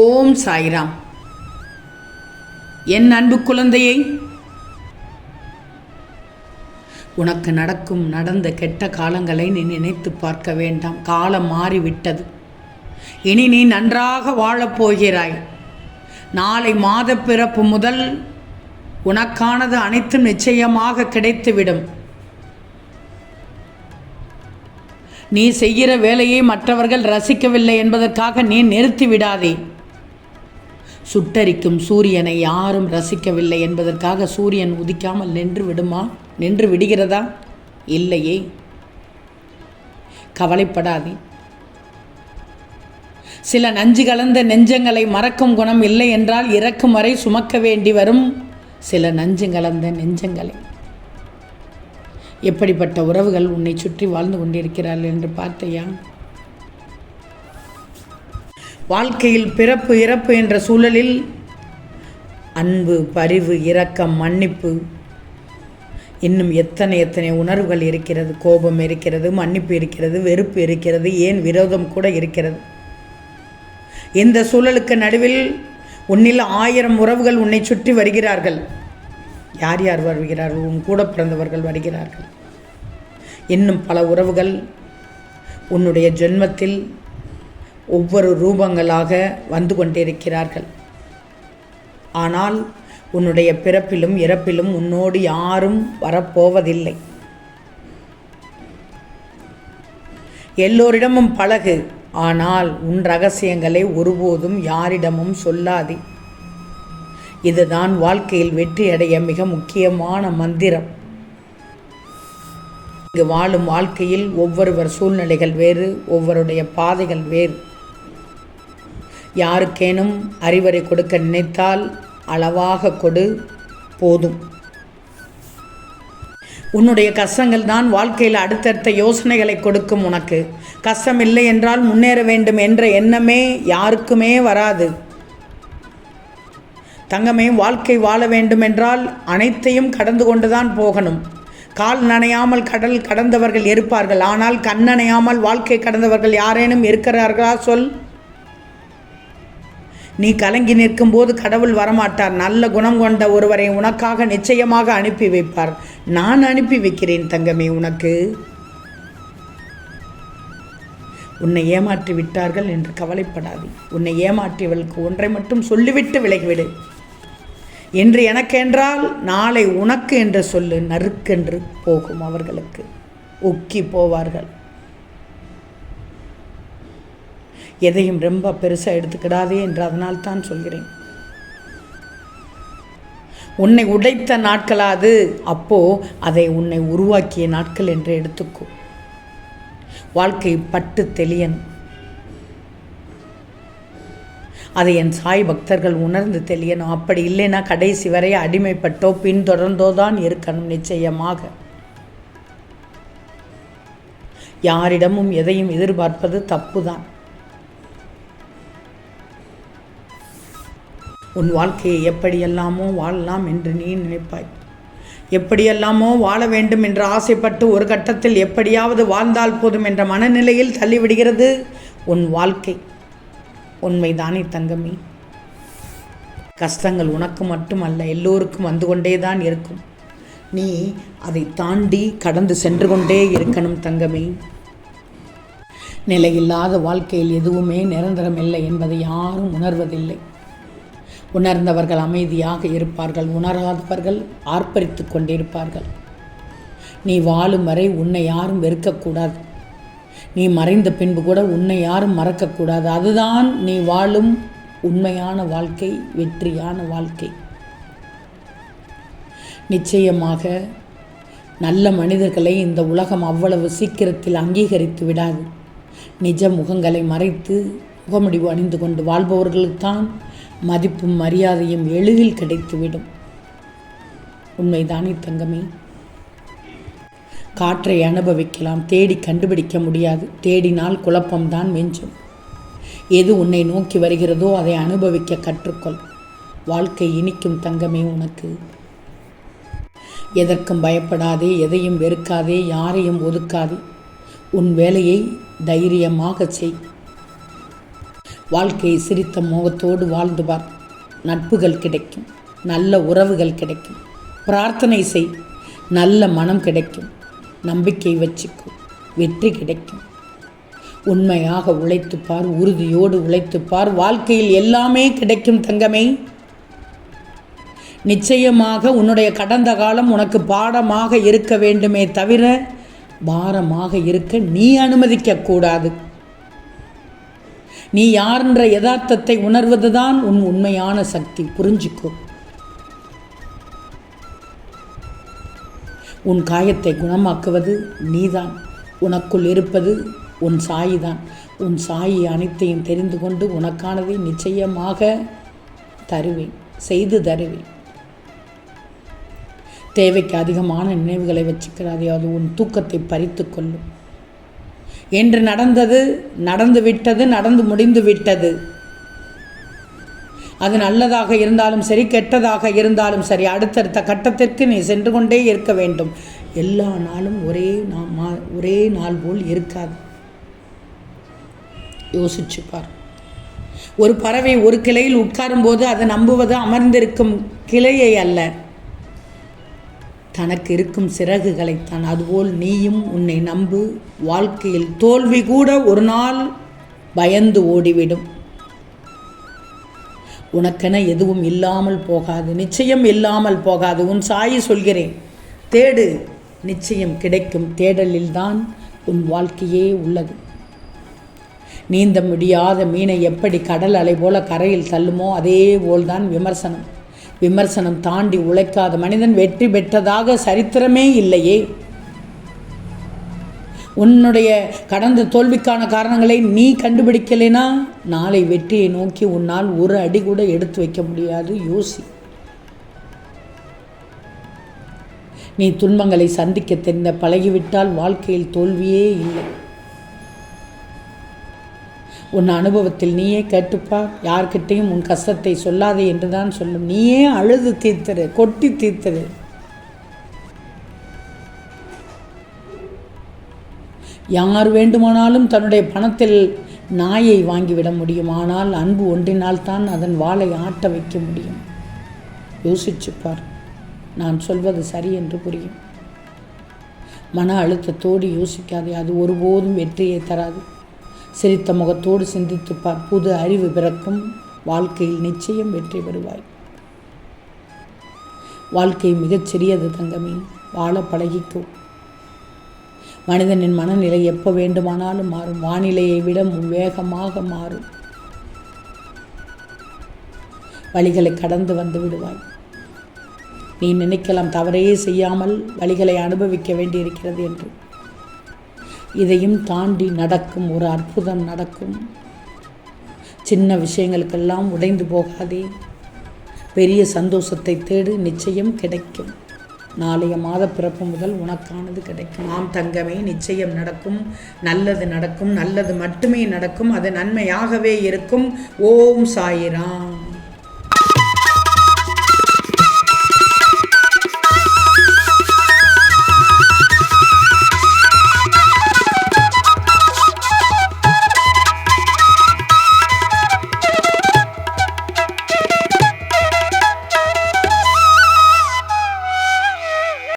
ஓம் சாய்ராம். என் அன்பு குழந்தையை உனக்கு நடக்கும் நடந்த கெட்ட காலங்களை நீ நினைத்து பார்க்க வேண்டாம். காலம் மாறிவிட்டது. இனி நீ நன்றாக வாழப்போகிறாய் நாளை மாத பிறப்பு முதல் உனக்கானது அனைத்தும் நிச்சயமாக கிடைத்துவிடும். நீ செய்கிற வேலையை மற்றவர்கள் ரசிக்கவில்லை என்பதற்காக நீ நிறுத்தி விடாதே சுட்டரிக்கும் சூரியனை யாரும் ரசிக்கவில்லை என்பதற்காக சூரியன் உதிக்காமல் நின்று விடுமா? நின்று விடுகிறதா? இல்லையே. கவலைப்படாதே. சில நஞ்சு கலந்த நெஞ்சங்களை மறக்கும் குணம் இல்லை என்றால் இறக்கும் வரை சுமக்க வேண்டி வரும் சில நஞ்சு கலந்த நெஞ்சங்களை. எப்படிப்பட்ட உறவுகள் உன்னை சுற்றி வாழ்ந்து கொண்டிருக்கிறார்கள் என்று பார்த்தையா? வாழ்க்கையில் பிறப்பு இறப்பு என்ற சூழலில் அன்பு பரிவு இரக்கம் மன்னிப்பு. இன்னும் எத்தனை எத்தனை உணர்வுகள் இருக்கிறது? கோபம் இருக்கிறது மன்னிப்பு இருக்கிறது வெறுப்பு இருக்கிறது ஏன் விரோதம் கூட இருக்கிறது? இந்த சூழலுக்கு நடுவில் உன்னில் ஆயிரம் உறவுகள் உன்னை சுற்றி வருகிறார்கள்? யார் யார் வருகிறார்கள்? உன் கூட பிறந்தவர்கள் வருகிறார்கள். இன்னும் பல உறவுகள் உன்னுடைய ஜென்மத்தில் ஒவ்வொரு ரூபங்களாக வந்து கொண்டிருக்கிறார்கள். ஆனால் உன்னுடைய பிறப்பிலும் இறப்பிலும் உன்னோடு யாரும் வரப்போவதில்லை. எல்லோரிடமும் பழகு ஆனால் உன் ரகசியங்களை ஒருபோதும் யாரிடமும் சொல்லாதே. இதுதான் வாழ்க்கையில் வெற்றி அடைய மிக முக்கியமான மந்திரம். இங்கு வாழும் வாழ்க்கையில் ஒவ்வொருவர் சூழ்நிலைகள் வேறு ஒவ்வொருடைய பாதைகள் வேறு. யாருக்கேனும் அறிவுரை கொடுக்க நினைத்தால் அளவாக கொடு போதும். உன்னுடைய கஷ்டங்கள் தான் வாழ்க்கையில் அடுத்தடுத்த யோசனைகளை கொடுக்கும் உனக்கு. கஷ்டம் இல்லை என்றால் முன்னேற வேண்டும் என்ற எண்ணமே யாருக்குமே வராது. தங்கமே வாழ்க்கை வாழ வேண்டும் என்றால் அனைத்தையும் கடந்து கொண்டுதான் போகணும். கால் நனையாமல் கடல் கடந்தவர்கள் இருப்பார்கள். ஆனால் கண் நனையாமல் வாழ்க்கை கடந்தவர்கள் யாரேனும் இருக்கிறார்களா? சொல். நீ கலங்கி நிற்கும் போது கடவுள் வரமாட்டார். நல்ல குணம் கொண்ட ஒருவரை உனக்காக நிச்சயமாக அனுப்பி வைப்பார். நான் அனுப்பி வைக்கிறேன் தங்கமே உனக்கு. உன்னை ஏமாற்றி விட்டார்கள் என்று கவலைப்படாதே. உன்னை ஏமாற்றியவளுக்கு ஒன்றை மட்டும் சொல்லிவிட்டு விலகிவிடு. என்று எனக்கென்றால் நாளை உனக்கு என்று சொல்லு நறுக்கென்று போகும் அவர்களுக்கு. ஒக்கி போவார்கள். எதையும் ரொம்ப பெருசாக எடுத்துக்கிடாதே என்று அதனால் தான் சொல்கிறேன். உன்னை உடைத்த நாட்களாது அப்போ அதை உன்னை உருவாக்கிய நாட்கள் என்று எடுத்துக்கோ. வாழ்க்கை பட்டு தெளியணும் அதை என் சாய் பக்தர்கள் உணர்ந்து தெளியணும் அப்படி இல்லைன்னா கடைசி வரை அடிமைப்பட்டோ பின்தொடர்ந்தோ தான் இருக்கணும் நிச்சயமாக. யாரிடமும் எதையும் எதிர்பார்ப்பது தப்புதான். உன் வாழ்க்கையை எப்படியெல்லாமோ வாழலாம் என்று நீ நினைப்பாய். எப்படியெல்லாமோ வாழ வேண்டும் என்று ஆசைப்பட்டு ஒரு கட்டத்தில் எப்படியாவது வாழ்ந்தால் போதும் என்ற மனநிலையில் தள்ளிவிடுகிறது உன் வாழ்க்கை. உண்மைதானே தங்கமி. கஷ்டங்கள் உனக்கு மட்டுமல்ல எல்லோருக்கும் வந்து கொண்டே தான் இருக்கும். நீ அதை தாண்டி கடந்து சென்று கொண்டே இருக்கணும் தங்கமே. நிலையில்லாத வாழ்க்கையில் எதுவுமே நிரந்தரம் இல்லை என்பதை யாரும் உணர்வதில்லை. உணர்ந்தவர்கள் அமைதியாக இருப்பார்கள் உணராதவர்கள் ஆர்ப்பரித்து கொண்டிருப்பார்கள். நீ வாழும் வரை உன்னை யாரும் வெறுக்கக்கூடாது. நீ மறைந்த பின்பு கூட உன்னை யாரும் மறக்கக்கூடாது. அதுதான் நீ வாழும் உண்மையான வாழ்க்கை வெற்றியான வாழ்க்கை. நிச்சயமாக நல்ல மனிதர்களை இந்த உலகம் அவ்வளவு சீக்கிரத்தில் அங்கீகரித்து விடாது. நிஜ முகங்களை மறைத்து முகமுடிவு அணிந்து கொண்டு வாழ்பவர்களுக்குத்தான் மதிப்பும் மரியாதையும் எளிதில் கிடைத்துவிடும். உண்மைதானே தங்கமே? காற்றை அனுபவிக்கலாம் தேடி கண்டுபிடிக்க முடியாது. தேடினால் குழப்பம்தான் மிஞ்சும். எது உன்னை நோக்கி வருகிறதோ அதை அனுபவிக்க கற்றுக்கொள். வாழ்க்கை இனிக்கும் தங்கமே உனக்கு. எதற்கும் பயப்படாதே எதையும் வெறுக்காதே யாரையும் ஒதுக்காதே. உன் வேலையை தைரியமாக செய். வாழ்க்கையை சிரித்த முகத்தோடு வாழ்ந்து பார் நட்புகள் கிடைக்கும் நல்ல உறவுகள் கிடைக்கும். பிரார்த்தனை செய் நல்ல மனம் கிடைக்கும். நம்பிக்கை வச்சுக்கும் வெற்றி கிடைக்கும். உண்மையாக உழைத்துப்பார் உறுதியோடு உழைத்துப்பார் வாழ்க்கையில் எல்லாமே கிடைக்கும் தங்கமே. நிச்சயமாக உன்னுடைய கடந்த காலம் உனக்கு பாடமாக இருக்க வேண்டுமே தவிர பாரமாக இருக்க நீ அனுமதிக்கக்கூடாது நீ யார்ன்ற யதார்த்தத்தை உணர்வதுதான் உன் உண்மையான சக்தி. புரிஞ்சுக்கோ. உன் காயத்தை குணமாக்குவது நீதான். உனக்குள் இருப்பது உன் சாயிதான். உன் சாயி அனைத்தையும் தெரிந்து கொண்டு உனக்கானதை நிச்சயமாக தருவேன். செய்து தருவேன். தேவைக்கு அதிகமான நினைவுகளை வச்சுக்கிறாதே அது உன் தூக்கத்தை பறித்து கொள்ளும். என்று நடந்தது நடந்து விட்டது நடந்து முடிந்து விட்டது. அது நல்லதாக இருந்தாலும் சரி கெட்டதாக இருந்தாலும் சரி அடுத்தடுத்த கட்டத்திற்கு நீ சென்று கொண்டே இருக்க வேண்டும். எல்லா நாளும் ஒரே நா ஒரே நாள் போல் இருக்காது. யோசிச்சு பார் ஒரு பறவை ஒரு கிளையில் உட்காரும்போது அது நம்புவது அமர்ந்திருக்கும் கிளையை அல்ல. தனக்கு இருக்கும் சிறகுகளைத்தான் அதுபோல் நீயும் உன்னை நம்பு. வாழ்க்கையில் தோல்வி கூட ஒரு நாள் பயந்து ஓடிவிடும். உனக்கென எதுவும் இல்லாமல் போகாது. நிச்சயம் இல்லாமல் போகாது. உன் சாயி சொல்கிறேன். தேடு. நிச்சயம் கிடைக்கும். தேடலில்தான் உன் வாழ்க்கையே உள்ளது. நீந்த முடியாத மீனை எப்படி கடல் அலை போல கரையில் தள்ளுமோ அதே போல்தான் விமர்சனம். விமர்சனம் தாண்டி உழைக்காத மனிதன் வெற்றி பெற்றதாக சரித்திரமே இல்லையே. உன்னுடைய கடந்த தோல்விக்கான காரணங்களை நீ கண்டுபிடிக்கலைனா நாளை வெற்றியை நோக்கி உன்னால் ஒரு அடி கூட எடுத்து வைக்க முடியாது யோசி. நீ துன்பங்களை சந்திக்க தெரிந்த பழகிவிட்டால் வாழ்க்கையில் தோல்வியே இல்லை. உன் அனுபவத்தில் நீயே கேட்டுப்பார் யார்கிட்டையும் உன் கஷ்டத்தை சொல்லாதே என்று தான் சொல்லும். நீயே அழுது தீர்த்தரு கொட்டி தீர்த்தரு. யார் வேண்டுமானாலும் தன்னுடைய பணத்தில் நாயை வாங்கிவிட முடியும். ஆனால் அன்பு ஒன்றினால் தான் அதன் வாளை ஆட்ட வைக்க முடியும். யோசிச்சுப்பார் நான் சொல்வது சரி என்று புரியும். மன அழுத்தத்தோடு யோசிக்காதே. அது ஒருபோதும் வெற்றியை தராது. சிரித்த முகத்தோடு சிந்தித்துப்பார் புது அறிவு பிறக்கும். வாழ்க்கையில் நிச்சயம் வெற்றி பெறுவாய். வாழ்க்கை மிகச் சிறியது தங்கமே. வாழ பழகிக்கும் மனிதனின் மனநிலை எப்போ வேண்டுமானாலும் மாறும். வானிலையை விட வேகமாக மாறும் வழிகளை கடந்து வந்து விடுவாய். நீ நினைக்கலாம் தவறையே செய்யாமல் வழிகளை அனுபவிக்க வேண்டியிருக்கிறது என்று. இதையும் தாண்டி நடக்கும் ஒரு அற்புதம் நடக்கும். சின்ன விஷயங்களுக்கெல்லாம் உடைந்து போகாதே. பெரிய சந்தோஷத்தை தேடு நிச்சயம் கிடைக்கும். நாளைய மாத பிறப்பு முதல் உனக்கானது கிடைக்கும். ஆம் தங்கமே நிச்சயம் நடக்கும். நல்லது நடக்கும். நல்லது மட்டுமே நடக்கும். அது நன்மையாகவே இருக்கும். ஓம் சாயிராம்.